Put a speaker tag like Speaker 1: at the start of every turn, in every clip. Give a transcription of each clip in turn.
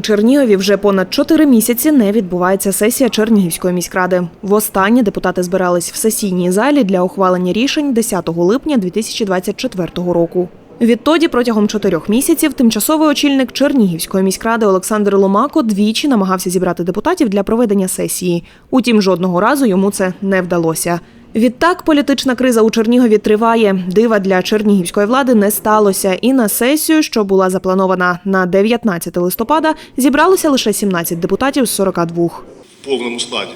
Speaker 1: Чернігові вже понад чотири місяці не відбувається сесія Чернігівської міськради. Востаннє депутати збирались в сесійній залі для ухвалення рішень 10 липня 2024 року. Відтоді, протягом чотирьох місяців, тимчасовий очільник Чернігівської міськради Олександр Ломако двічі намагався зібрати депутатів для проведення сесії. Утім, жодного разу йому це не вдалося. Відтак, політична криза у Чернігові триває. Дива для чернігівської влади не сталося. І на сесію, що була запланована на 19 листопада, зібралося лише 17 депутатів з 42.
Speaker 2: в повному складі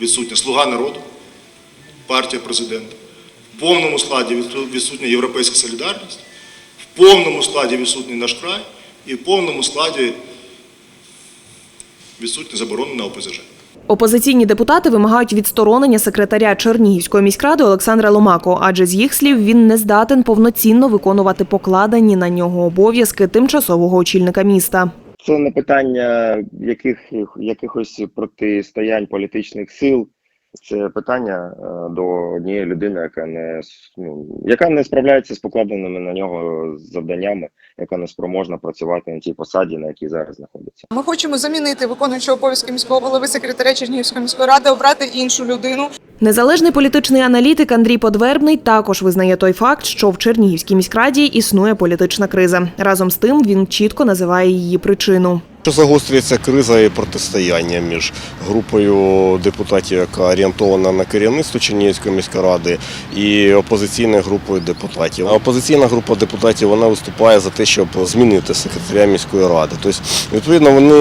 Speaker 2: відсутня Слуга народу, партія президента, в повному складі відсутня Європейська солідарність, в повному складі відсутній наш край і в повному складі відсутня заборона на ОПЗЖ.
Speaker 1: Опозиційні депутати вимагають відсторонення секретаря Чернігівської міськради Олександра Ломако, адже з їх слів він не здатен повноцінно виконувати покладені на нього обов'язки тимчасового очільника міста.
Speaker 3: Це не питання яких, якихось протистоянь політичних сил. Це питання е, до однієї людини, яка не ну, яка не справляється з покладеними на нього завданнями, яка не спроможна працювати на тій посаді, на якій зараз знаходиться.
Speaker 4: Ми хочемо замінити виконуючого обов'язки міського голови секретаря Чернігівської міської ради, обрати іншу людину.
Speaker 1: Незалежний політичний аналітик Андрій Подвербний також визнає той факт, що в Чернігівській міськраді існує політична криза. Разом з тим він чітко називає її причину.
Speaker 5: Що загострюється криза і протистояння між групою депутатів, яка орієнтована на керівництво Чернігівської міської ради, і опозиційною групою депутатів. Опозиційна група депутатів вона виступає за те, щоб змінити секретаря міської ради. Тобто, відповідно, вони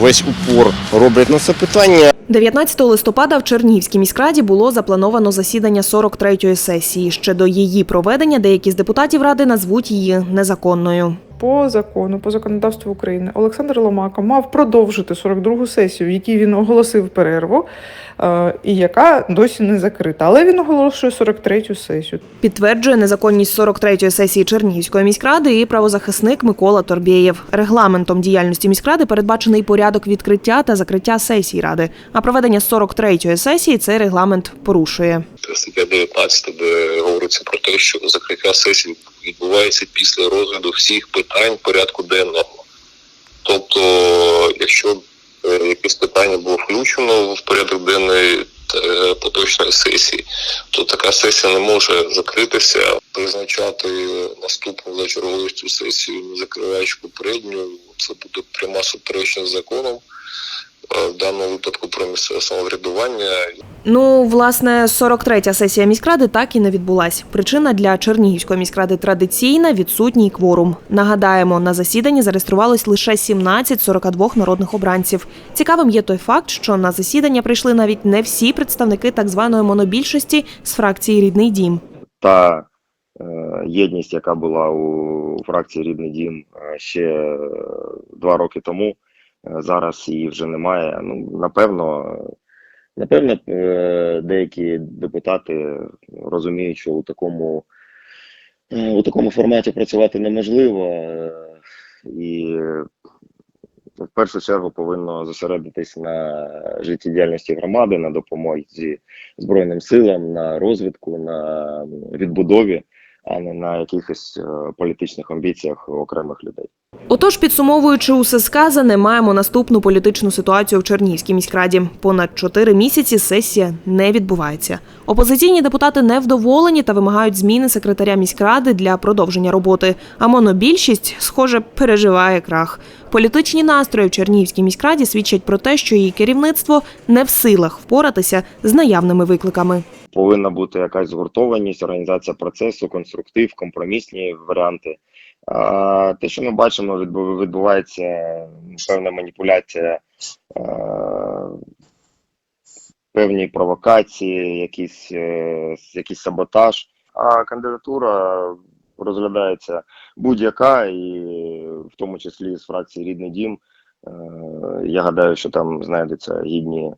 Speaker 5: весь упор роблять на це питання.
Speaker 1: 19 листопада в Чернігівській міськраді було заплановано засідання 43-ї сесії. Ще до її проведення деякі з депутатів ради назвуть її незаконною.
Speaker 6: По закону, по законодавству України, Олександр Ломако мав продовжити 42-гу сесію, в якій він оголосив перерву, е, і яка досі не закрита. Але він оголошує 43-ю сесію.
Speaker 1: Підтверджує незаконність 43-ї сесії Чернігівської міськради і правозахисник Микола Торбєєв. Регламентом діяльності міськради передбачений порядок відкриття та закриття сесій ради. А проведення 43-ї сесії цей регламент порушує.
Speaker 7: стаття 19, де говориться про те, що закриття сесії відбувається після розгляду всіх питань порядку денного. Тобто, якщо е, якесь питання було включено в порядок денний е, поточної сесії, то така сесія не може закритися, призначати наступну за сесію, закриваючи попередню, це буде пряма суперечність законом. Е, В даному випадку про місцеве самоврядування
Speaker 1: Ну, власне, 43-я сесія міськради так і не відбулась. Причина для Чернігівської міськради традиційна відсутній кворум. Нагадаємо, на засіданні зареєструвалось лише 17 з 42 народних обранців. Цікавим є той факт, що на засідання прийшли навіть не всі представники так званої монобільшості з фракції Рідний дім.
Speaker 3: Та е, єдність, яка була у фракції Рідний Дім е, ще два роки тому, зараз її вже немає. Ну, напевно, напевно, е, деякі депутати розуміють, що у такому, е, у такому форматі працювати неможливо. е, І е, в першу чергу повинно зосередитись на життєдіяльності громади, на допомозі Збройним силам, на розвитку, на відбудові, а не на якихось е, політичних амбіціях окремих людей.
Speaker 1: Отож, підсумовуючи усе сказане, маємо наступну політичну ситуацію в Чернігівській міськраді. Понад чотири місяці сесія не відбувається. Опозиційні депутати невдоволені та вимагають зміни секретаря міськради для продовження роботи. А монобільшість, схоже, переживає крах. Політичні настрої в Чернігівській міськраді свідчать про те, що її керівництво не в силах впоратися з наявними викликами.
Speaker 3: Повинна бути якась згуртованість, організація процесу, конструктив, компромісні варіанти. А те, що ми бачимо, відбувається певна маніпуляція, е, певні провокації, якийсь, е, якийсь саботаж. А кандидатура розглядається будь-яка, і в тому числі з фракції Рідний Дім. Е, Я гадаю, що там знайдуться гідні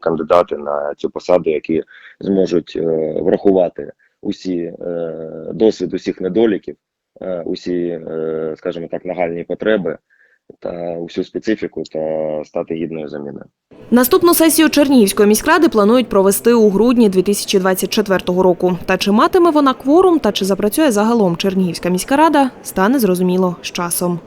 Speaker 3: кандидати на цю посаду, які зможуть е, врахувати усі е, досвід усіх недоліків, е, усі, скажімо так, нагальні потреби та усю специфіку та стати гідною заміною.
Speaker 1: Наступну сесію Чернігівської міськради планують провести у грудні 2024 року. Та чи матиме вона кворум та чи запрацює загалом Чернігівська міська рада, стане зрозуміло з часом.